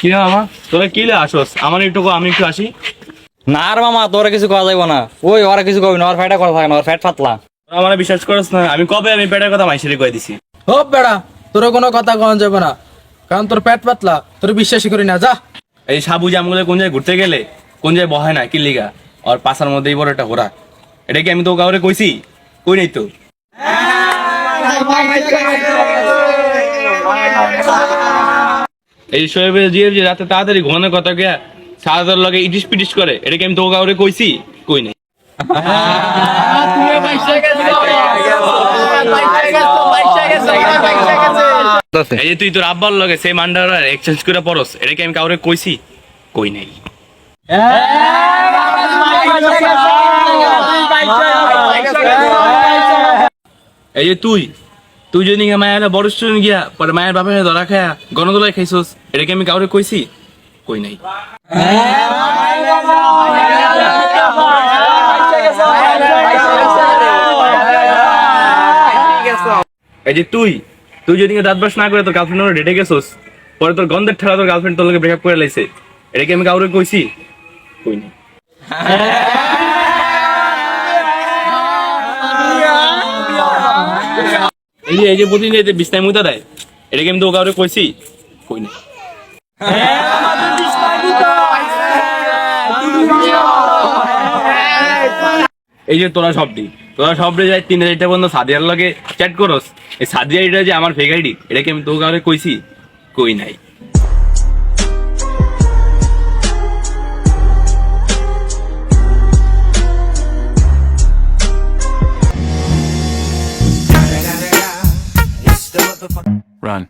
কি মামা তোরা কি আসোস আমার একটু আমি একটু আসি না আর মামা তোরা কিছু করা না ওই, ওরা কিছু কবি না ওর ফ্যাটা কথা থাকে না। ওর ফ্যাট তোরা আমার বিশ্বাস করছ না, আমি কবে আমি পেটের কথা মাইসেরে কই দিছি? হোপ বেড়া, তোর কোনো কথা কন যাবে না। কারণ তোর পেট পাতলা তোর বিশ্বাসই করি না, যা। এই সাবু জামগুলো কোন জায়গায় ঘুরতে গেলে, কোন জায়গায় বহায় না কি লিগা? আর পাশার মধ্যেই বড় একটা ঘোরা এটা কি আমি তো কাউরে কইছি কই নাই তো এই শোয়েবে জিয়ে রাতে তাড়াতাড়ি ঘুমানোর কথা গিয়া সারাদার লগে ইটিস পিটিস করে এটা কি আমি তো কাউরে কইছি? কই নাই। এই যে তুই তোর আব্বার লগে সেম আন্ডার এক্সচেঞ্জ করে পরস এটা কি আমি কাউরে কইছি? কই নাই। এই যে তুই তুই যদি মায়ের বড় স্টুডেন্ট গিয়া পরে মায়ের বাপের ধরা খায়া গণদোলায় খাইছস এটা কি আমি কাউরে কইছি? কই নাই। এই যে তুই তুই যদি দাঁত ব্রাশ না করে তোর গার্লফ্রেন্ড ডেটে গেছস, পরে তোর গন্ধের ঠেলা তোর গার্লফ্রেন্ড তোর ব্রেকআপ করে লাইছে এটা কি আমি কাউরে কইছি? কই নাই। এই যে এই যে প্রতিদিন এই যে বিছনায় মুতা দেয়, এটা কি আমি তো কাউরে কইছি? কই নাই। এই যে তোরা সব দিই তোরা সব যাই তিন হাজার পর্যন্ত সাদিয়ার লগে চ্যাট করস। এই সাদিয়া এটা যে আমার ফেক আইডি এটা আমি তো কাউরে কইছি? কই নাই। motherfucker. Run.